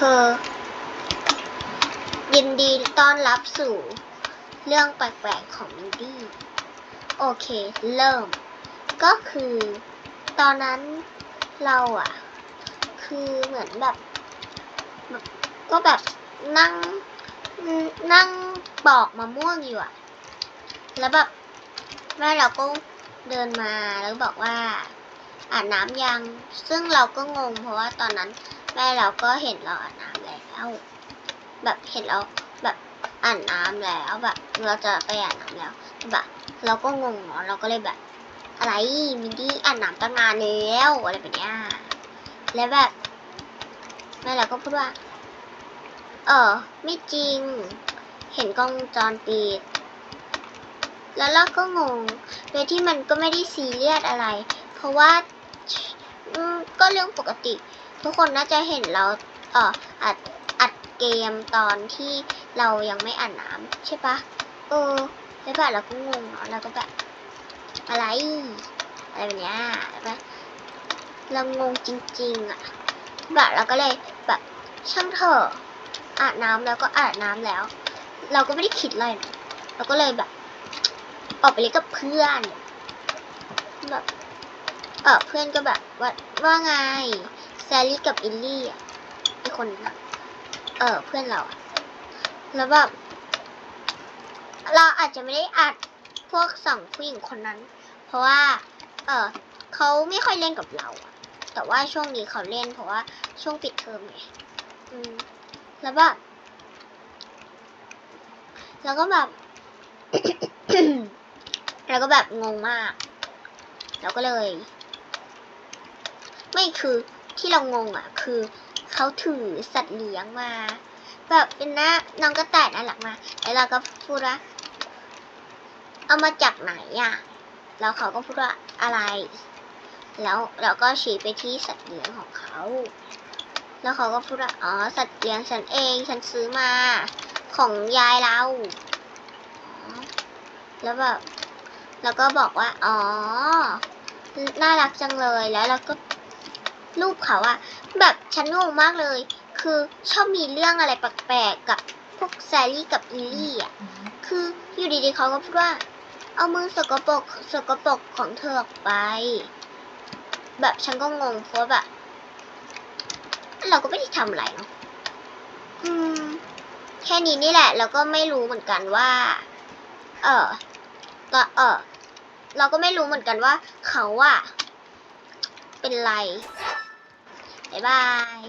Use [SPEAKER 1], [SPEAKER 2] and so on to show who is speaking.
[SPEAKER 1] เธอ ยินดีต้อนรับสู่ เรื่องแปลกๆของมินดี้โอเค เริ่ม ก็คือ ตอนนั้นเราอะคือเหมือนแบบแบบก็แบบนั่งนั่งปอกมะม่วงอยู่อะแล้วแบบแม่เราก็เดินมาแล้วบอกว่า อาบน้ำยัง ซึ่งเราก็งง เพราะว่าตอนนั้นแม่เราก็เห็นเราอาบน้ำแล้ว แบบเห็นเราแบบอาบน้ำแล้วแบบเราจะไปอาบน้ำแล้วแบบเราก็งงเนาะเราก็เลยแบบ อะไรมินดี้อาบน้ำตั้งนานแล้วอะไรแบบเนี้ยแล้วแบบแม่เราก็พูดว่า เออไม่จริง เห็นกล้องวงจรปิดแล้วเราก็งง โดยที่มันก็ไม่ได้ซีเรียสอะไร เพราะว่าก็เรื่องปกติ ทุกคนน่าจะเห็นเราเอออัดอัดเกมตอนที่เรายังไม่อ่านน้ำใช่ปะเออแล้วแบบเราก็งงเนาะเราก็แบบอะไรอะไรแบบเนี้ยแบบเรางงจริงๆอะแบบเราก็เลยแบบช่างเถอะอาบน้ำแล้วก็อาบน้ำแล้ว เราก็ไม่ได้คิดอะไรนะเราก็เลยแบบ ออกไปเล่นกับเพื่อนแบบ เออเพื่อนก็แบบว่าว่าไงแซลลี่กับอิลลี่อะไอคนนั้นอะเออเพื่อนเราแล้วแบบเราอาจจะไม่ได้อัดพวกสองผู้หญิงคนนั้น เพราะว่า เออเขาไม่ค่อยเล่นกับเราแต่ว่าช่วงนี้เขาเล่นเพราะว่าช่วงปิดเทอมไงอืมแล้วแบบแล้วก็แบบแล้วก็แบบงงมาก เราก็เลย ไม่คือที่เรางงอะ คือเขาถือสัตว์เลี้ยงมาแบบเป็นหน้าน้องกระต่ายน่ารักมาแล้วเราก็พูดว่าเอามาจากไหนอะแล้วเขาก็พูดว่าอะไร แล้วเราก็ชี้ไปที่สัตว์เลี้ยงของเขา แล้วเขาก็พูดว่าอ๋อสัตว์เลี้ยงฉันเองฉันซื้อมาของยายเราแล้วแบบแล้วก็บอกว่า อ๋อ น่ารักจังเลย แล้วเราก็ รูปเขาอะแบบฉันงงมากเลย คือชอบมีเรื่องอะไรแปลกๆกับพวกแซลลี่กับอิลลี่อะคืออยู่ดีๆเขาก็พูดว่า เอามือสกปรกสกปรกของเธอออกไป แบบฉันก็งงเพราะว่าแบบเราก็ไม่ได้ทำอะไรเนาะอืม แค่นี้นี่แหละแล้วก็ไม่รู้เหมือนกันว่า เออก็เออเราก็ไม่รู้เหมือนกันว่าเขาอะเป็นไร บ๊าย